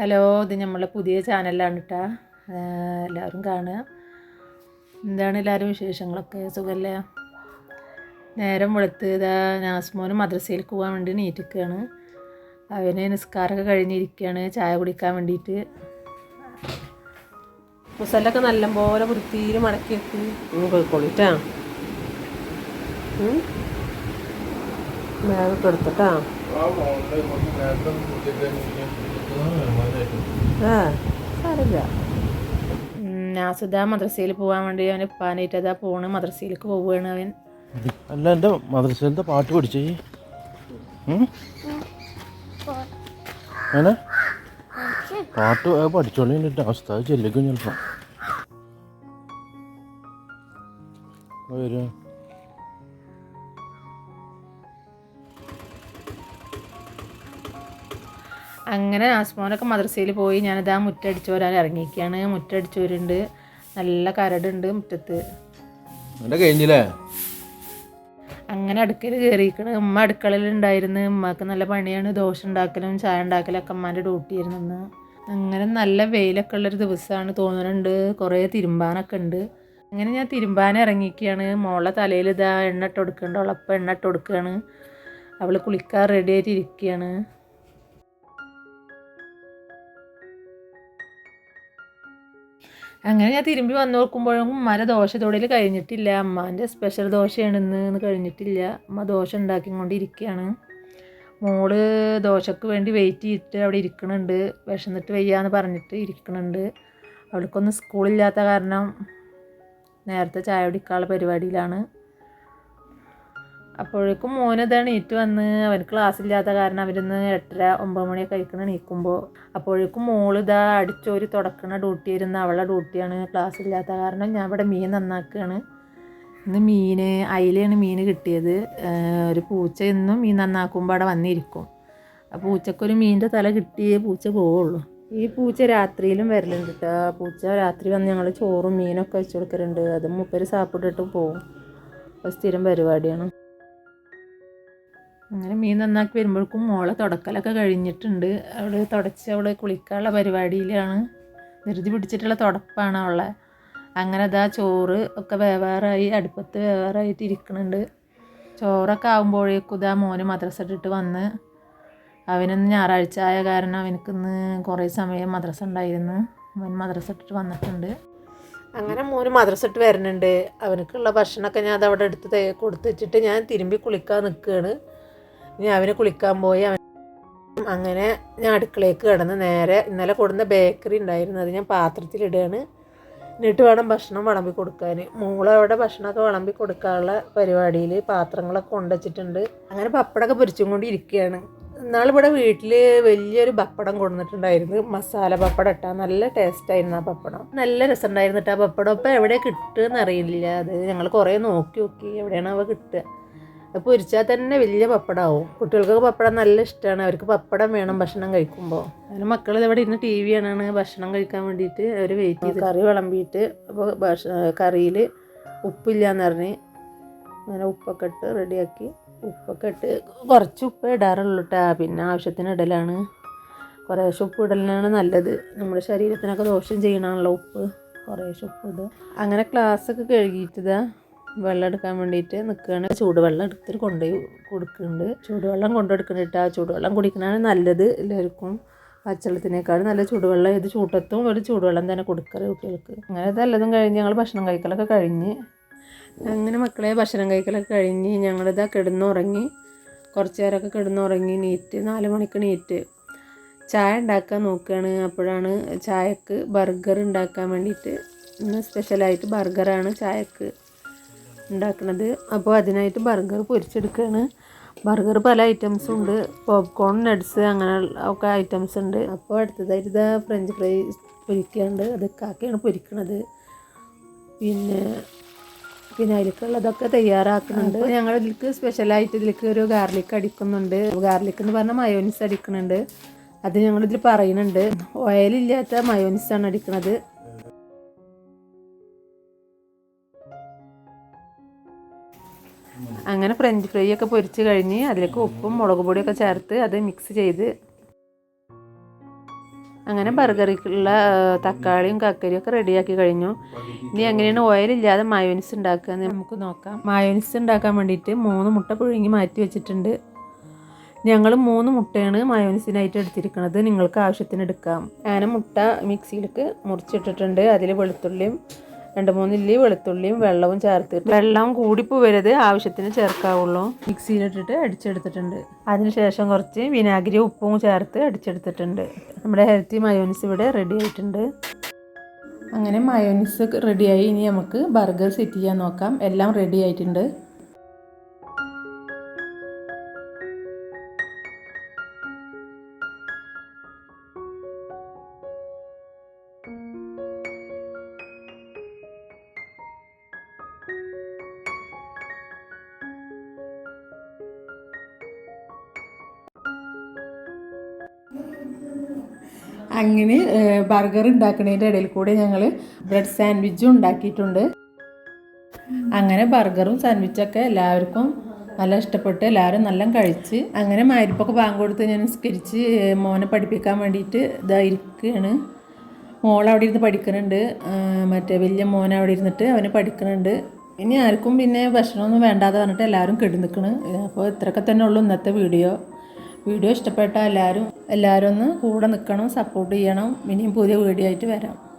Hello ഇത് നമ്മളെ പുതിയ ചാനലാണ് കേട്ടാ എല്ലാവരും കാണുക. എന്താണ് എല്ലാവരും വിശേഷങ്ങളൊക്കെ? സുഖമല്ലേ നേരം വെളുത്ത് ഇതാ നാസ്മോന് മദ്രസയിലേക്ക് പോകാൻ വേണ്ടി നീറ്റിക്കുകയാണ് അവന് നിസ്കാരമൊക്കെ കഴിഞ്ഞിരിക്കുകയാണ്. ചായ കുടിക്കാൻ വേണ്ടിയിട്ട്. മുസലൊക്കെ നല്ലപോലെ വൃത്തിയിൽ മടക്കി പോയിക്കോളിട്ടാ ബാഗൊക്കെ എടുത്തിട്ടാ. ആ സാരില്ല നാസുദ മദ്രസയിൽ പോകാൻ വേണ്ടി അവൻ പാനീറ്റ് അതാ പോണ്. മദ്രസയിലേക്ക് പോവുകയാണ് അവൻ. അല്ല എന്റെ മദ്രസയിലത്തെ പാട്ട് പഠിച്ചേ? അങ്ങനെ പാട്ട് പഠിച്ചോളി എന്റെ അവസ്ഥ ചെല്ലിക്കും ചിലപ്പോൾ വരും. അങ്ങനെ നാസ്മോനൊക്കെ മദ്രസയിൽ പോയി ഞാനിതാ മുറ്റടിച്ചു വരാൻ ഇറങ്ങിയിരിക്കുകയാണ്. മുറ്റടിച്ചു വരുന്നുണ്ട് നല്ല കരടുണ്ട് മുറ്റത്ത്. കഴിഞ്ഞില്ലേ? അങ്ങനെ അടുക്കൽ കയറിയിരിക്കണ്. ഉമ്മ അടുക്കളയിൽ ഉണ്ടായിരുന്നു ഉമ്മക്ക് നല്ല പണിയാണ്. ദോശ ഉണ്ടാക്കലും ചായ ഉണ്ടാക്കലൊക്കെ അമ്മാന്റെ ഡ്യൂട്ടി ആയിരുന്നു അങ്ങനെ നല്ല വെയിലൊക്കെ ഉള്ളൊരു ദിവസമാണ് തോന്നുന്നുണ്ട് കുറേ തിരുമ്പാനൊക്കെ ഉണ്ട്. അങ്ങനെ ഞാൻ തിരുമ്പാൻ ഇറങ്ങിയിരിക്കുകയാണ്. മോളെ തലയിൽ ഇതാ എണ്ണ ഇട്ട് കൊടുക്കുന്നുണ്ട് അവളപ്പം എണ്ണ ഇട്ട് കൊടുക്കുകയാണ്. അവൾ കുളിക്കാൻ റെഡി ആയിട്ട് ഇരിക്കുകയാണ്. അങ്ങനെ ഞാൻ തിരുമ്പി വന്ന് നോക്കുമ്പോഴും ഉമ്മാരെ ദോശ തൊടിയിൽ കഴിഞ്ഞിട്ടില്ല. അമ്മാന്റെ സ്പെഷ്യൽ ദോശയാണ് ഇന്ന് കഴിഞ്ഞിട്ടില്ല. അമ്മ ദോശ ഉണ്ടാക്കിക്കൊണ്ടിരിക്കുകയാണ്. മോൾ ദോശക്ക് വേണ്ടി വെയിറ്റ് ചെയ്തിട്ട് അവിടെ ഇരിക്കണുണ്ട്. വിശന്നിട്ട് വയ്യാന്ന് പറഞ്ഞിട്ട് ഇരിക്കണുണ്ട്. അവൾക്കൊന്നും സ്കൂളില്ലാത്ത കാരണം നേരത്തെ ചായ കുടിക്കാനുള്ള പരിപാടിയിലാണ്. അപ്പോഴേക്കും മോനതാണ് ഏറ്റു വന്ന് അവന് ക്ലാസ് ഇല്ലാത്ത കാരണം അവരിന്ന് എട്ടര ഒമ്പത് മണിയൊക്കെ കഴിക്കുന്ന നീക്കുമ്പോൾ അപ്പോഴേക്കും മോൾ ഇതാ അടിച്ചോരി തുടക്കണ ഡ്യൂട്ടി ഇരുന്ന അവളുടെ ഡ്യൂട്ടിയാണ് ക്ലാസ് ഇല്ലാത്ത കാരണം ഞാൻ ഇവിടെ മീൻ നന്നാക്കുകയാണ് ഇന്ന് മീൻ അയിലയാണ് മീൻ കിട്ടിയത്. ഒരു പൂച്ച എന്നും മീൻ നന്നാക്കുമ്പോൾ അവിടെ വന്നിരിക്കും. ആ പൂച്ചക്കൊരു മീനിന്റെ തല കിട്ടിയേ പൂച്ച പോവുള്ളൂ. ഈ പൂച്ച രാത്രിയിലും വരലുണ്ട് കേട്ടോ പൂച്ച രാത്രി വന്ന് ഞങ്ങൾ ചോറും മീനൊക്കെ വെച്ച് കൊടുക്കലുണ്ട്. അത് മുപ്പര് സാപ്പിട്ടിട്ട് പോവും. സ്ഥിരം പരിപാടിയാണ്. അങ്ങനെ മീൻ നന്നാക്കി വരുമ്പോഴേക്കും മോളെ തുടക്കലൊക്കെ കഴിഞ്ഞിട്ടുണ്ട്. അവിടെ തുടച്ച് അവിടെ കുളിക്കാനുള്ള പരിപാടിയിലാണ്. ധൃതി പിടിച്ചിട്ടുള്ള തുടപ്പാണ് അവളെ. അങ്ങനെ അതാ ചോറ് ഒക്കെ വേവാറായി അടുപ്പത്ത് വേവാറായിട്ട് ഇരിക്കുന്നുണ്ട് ചോറൊക്കെ ആകുമ്പോഴേക്കും ഇതാ മോന് മദ്രസ ഇട്ടിട്ട് വന്ന് അവനിന്ന് ഞായറാഴ്ച ആയ കാരണം അവനക്കിന്ന് കുറേ സമയം മദ്രസ ഉണ്ടായിരുന്നു. അവൻ മദ്രസ ഇട്ടിട്ട് വന്നിട്ടുണ്ട്. അങ്ങനെ മോന് മദ്രസ ഇട്ട് വരുന്നുണ്ട്. അവനക്കുള്ള ഭക്ഷണമൊക്കെ ഞാൻ അത് അവിടെ എടുത്ത് വെച്ചിട്ട് ഞാൻ തിരുമ്പി കുളിക്കാൻ നിൽക്കുകയാണ്. ഇനി അവന് കുളിക്കാൻ പോയി അവൻ അങ്ങനെ ഞാൻ അടുക്കളയ്ക്ക് കിടന്ന് നേരെ ഇന്നലെ കൊടുന്ന ബേക്കറി ഉണ്ടായിരുന്നു അത് ഞാൻ പാത്രത്തിലിടുകയാണ് എന്നിട്ട് വേണം ഭക്ഷണം വിളമ്പി കൊടുക്കാൻ. മോളവിടെ ഭക്ഷണമൊക്കെ വിളമ്പി കൊടുക്കാനുള്ള പരിപാടിയിൽ പാത്രങ്ങളൊക്കെ കൊണ്ടുവച്ചിട്ടുണ്ട് അങ്ങനെ പപ്പടമൊക്കെ പൊരിച്ചും ഇരിക്കുകയാണ് ഇന്നാളിവിടെ വീട്ടിൽ വലിയൊരു പപ്പടം കൊണ്ടുവന്നിട്ടുണ്ടായിരുന്നു. മസാല പപ്പടം ഇട്ടാൽ നല്ല ടേസ്റ്റായിരുന്നു ആ പപ്പടം. നല്ല രസമുണ്ടായിരുന്നു ആ പപ്പടം. ഇപ്പം എവിടെ കിട്ടുമെന്ന് അറിയില്ല അത് ഞങ്ങൾ കുറേ നോക്കി നോക്കി എവിടെയാണ് അവ കിട്ടുക. പൊരിച്ചാൽ തന്നെ വലിയ പപ്പടമാവും കുട്ടികൾക്കൊക്കെ പപ്പടം നല്ല ഇഷ്ടമാണ്. അവർക്ക് പപ്പടം വേണം ഭക്ഷണം കഴിക്കുമ്പോൾ അങ്ങനെ മക്കൾ ഇവിടെ ഇരുന്ന് ടി വി ആണ് ഭക്ഷണം കഴിക്കാൻ വേണ്ടിയിട്ട് അവർ വെയിറ്റ് ചെയ്ത് കറി വിളമ്പിയിട്ട് അപ്പോൾ ഭക്ഷ കറിയിൽ ഉപ്പില്ലാന്ന് പറഞ്ഞ് അങ്ങനെ ഉപ്പൊക്കെ ഇട്ട് റെഡിയാക്കി. ഉപ്പൊക്കെ ഇട്ട് കുറച്ച് ഉപ്പ് ഇടാറുള്ളൂ കേട്ടോ പിന്നെ ആവശ്യത്തിന് ഇടലാണ്. കുറേശ്ശെ ഉപ്പ് ഇടലാണ് നല്ലത്. നമ്മുടെ ശരീരത്തിനൊക്കെ ദോഷം ചെയ്യണമല്ലോ ഉപ്പ്. കുറേശ്ശെ ഉപ്പ് ഇടുക. അങ്ങനെ ക്ലാസ്സൊക്കെ കഴുകിയിട്ടിതാ വെള്ളം എടുക്കാൻ വേണ്ടിയിട്ട് നിൽക്കുകയാണ് ചൂടുവെള്ളം എടുത്തിട്ട് കൊണ്ടുപോയി കൊടുക്കുന്നുണ്ട്. ചൂടുവെള്ളം കൊണ്ടുകൊടുക്കുന്നുണ്ട് ആ ചൂടുവെള്ളം കുടിക്കുന്നതാണ് നല്ലത് എല്ലാവർക്കും. പച്ചവെള്ളത്തിനേക്കാളും നല്ല ചൂടുവെള്ളം. ഏത് ചൂട്ടത്തും ഒരു ചൂടുവെള്ളം തന്നെ കൊടുക്കാറ് കുട്ടികൾക്ക്. അങ്ങനെ നല്ലതും കഴിഞ്ഞ് ഞങ്ങൾ ഭക്ഷണം കഴിക്കലൊക്കെ കഴിഞ്ഞ്. അങ്ങനെ മക്കളെ ഭക്ഷണം കഴിക്കലൊക്കെ കഴിഞ്ഞ് ഞങ്ങളിതാ കിടന്നുറങ്ങി. കുറച്ച് നേരമൊക്കെ കിടന്നുറങ്ങി. നീറ്റ് നാല് മണിക്ക് നീറ്റ് ചായ ഉണ്ടാക്കാൻ നോക്കുകയാണ്. അപ്പോഴാണ് ചായക്ക് ബർഗർ ഉണ്ടാക്കാൻ വേണ്ടിയിട്ട് ഇന്ന് സ്പെഷ്യലായിട്ട് ബർഗറാണ് ചായക്ക്. ഉണ്ടാക്കുന്നത് അപ്പോൾ അതിനായിട്ട് ബർഗർ പൊരിച്ചെടുക്കുകയാണ് ബർഗർ പല ഐറ്റംസും ഉണ്ട്. പോപ്കോൺ നട്ട്സ് അങ്ങനെ ഒക്കെ ഐറ്റംസ് ഉണ്ട്. അപ്പോൾ അടുത്തതായിട്ട് ഇതാ ഫ്രഞ്ച് ഫ്രൈ പൊരിക്കാണ്ട് അത് കാക്കയാണ് പൊരിക്കണത്. പിന്നെ പിന്നെ അതിലേക്കുള്ളതൊക്കെ തയ്യാറാക്കുന്നുണ്ട്. ഞങ്ങൾ ഇതിലേക്ക് സ്പെഷ്യലായിട്ട് ഇതിലേക്ക് ഒരു ഗാർലിക് അടിക്കുന്നുണ്ട്. ഗാർലിക് എന്ന് പറഞ്ഞാൽ മയോനിസ് അടിക്കുന്നുണ്ട് അത് ഞങ്ങളിതിൽ പറയുന്നുണ്ട്. ഓയിലില്ലാത്ത മയോനിസാണ് അടിക്കുന്നത് അങ്ങനെ ഫ്രഞ്ച് ഫ്രൈ ഒക്കെ പൊരിച്ച് കഴിഞ്ഞ് അതിലേക്ക് ഉപ്പും മുളക് പൊടിയൊക്കെ ചേർത്ത് അത് മിക്സ് ചെയ്ത് അങ്ങനെ ബർഗറിക്കുള്ള തക്കാളിയും കക്കരിയും ഒക്കെ റെഡിയാക്കി കഴിഞ്ഞു. ഇനി എങ്ങനെയാണ് ഓയിലില്ലാതെ മയോനിസ് ഉണ്ടാക്കുക നമുക്ക് നോക്കാം. മയോനിസ് ഉണ്ടാക്കാൻ വേണ്ടിയിട്ട് മൂന്ന് മുട്ട പുഴുങ്ങി മാറ്റി വെച്ചിട്ടുണ്ട്. ഞങ്ങൾ മൂന്ന് മുട്ടയാണ് മയോനിസിനായിട്ട് എടുത്തിരിക്കുന്നത് നിങ്ങൾക്ക് ആവശ്യത്തിന് എടുക്കാം. ഞാൻ മുട്ട മിക്സിയിലേക്ക് മുറിച്ചിട്ടിട്ടുണ്ട്. അതിൽ വെളുത്തുള്ളിയും രണ്ട് മൂന്ന് ഇല്ലി വെളുത്തുള്ളിയും വെള്ളവും ചേർത്തിട്ട് വെള്ളം കൂടിപ്പോവരുത് ആവശ്യത്തിന് ചേർക്കാവുള്ളൂ. മിക്സിയിലിട്ടിട്ട് അടിച്ചെടുത്തിട്ടുണ്ട്. അതിനുശേഷം കുറച്ച് വിനാഗിരി ഉപ്പും ചേർത്ത് അടിച്ചെടുത്തിട്ടുണ്ട്. നമ്മുടെ ഹെൽത്തി മയോനിസ് ഇവിടെ റെഡി ആയിട്ടുണ്ട്. അങ്ങനെ മയോനിസ് റെഡിയായി ഇനി നമുക്ക് ബർഗർ സെറ്റ് ചെയ്യാൻ നോക്കാം. എല്ലാം റെഡി ആയിട്ടുണ്ട്. അങ്ങനെ ബർഗർ ഉണ്ടാക്കുന്നതിന്റെ ഇടയിൽ കൂടെ ഞങ്ങൾ ബ്രെഡ് സാൻഡ്വിച്ചും ഉണ്ടാക്കിയിട്ടുണ്ട്. അങ്ങനെ ബർഗറും സാൻഡ്വിച്ചൊക്കെ എല്ലാവർക്കും നല്ല ഇഷ്ടപ്പെട്ട് എല്ലാവരും നല്ല കഴിച്ച് അങ്ങനെ മാരിപ്പൊക്കെ ബാങ്ക് കൊടുത്ത് ഞാൻ നിസ്കരിച്ച് മോനെ പഠിപ്പിക്കാൻ വേണ്ടിയിട്ട് ഇതായിരിക്കുകയാണ് മോൾ അവിടെ ഇരുന്ന് പഠിക്കുന്നുണ്ട്. മറ്റേ വലിയ മോൻ അവിടെ ഇരുന്നിട്ട് അവന് പഠിക്കുന്നുണ്ട്. ഇനി ആർക്കും പിന്നെ ഭക്ഷണമൊന്നും വേണ്ടാതെ പറഞ്ഞിട്ട് എല്ലാവരും കെടുന്നിക്കണ്. അപ്പോൾ ഇത്രയൊക്കെ തന്നെ ഉള്ളൂ ഇന്നത്തെ വീഡിയോ. വീഡിയോ ഇഷ്ടപ്പെട്ട എല്ലാവരും എല്ലാവരും ഒന്ന് കൂടെ നിൽക്കണം സപ്പോർട്ട് ചെയ്യണം. ഇനിയും പുതിയ വീഡിയോ ആയിട്ട് വരാം.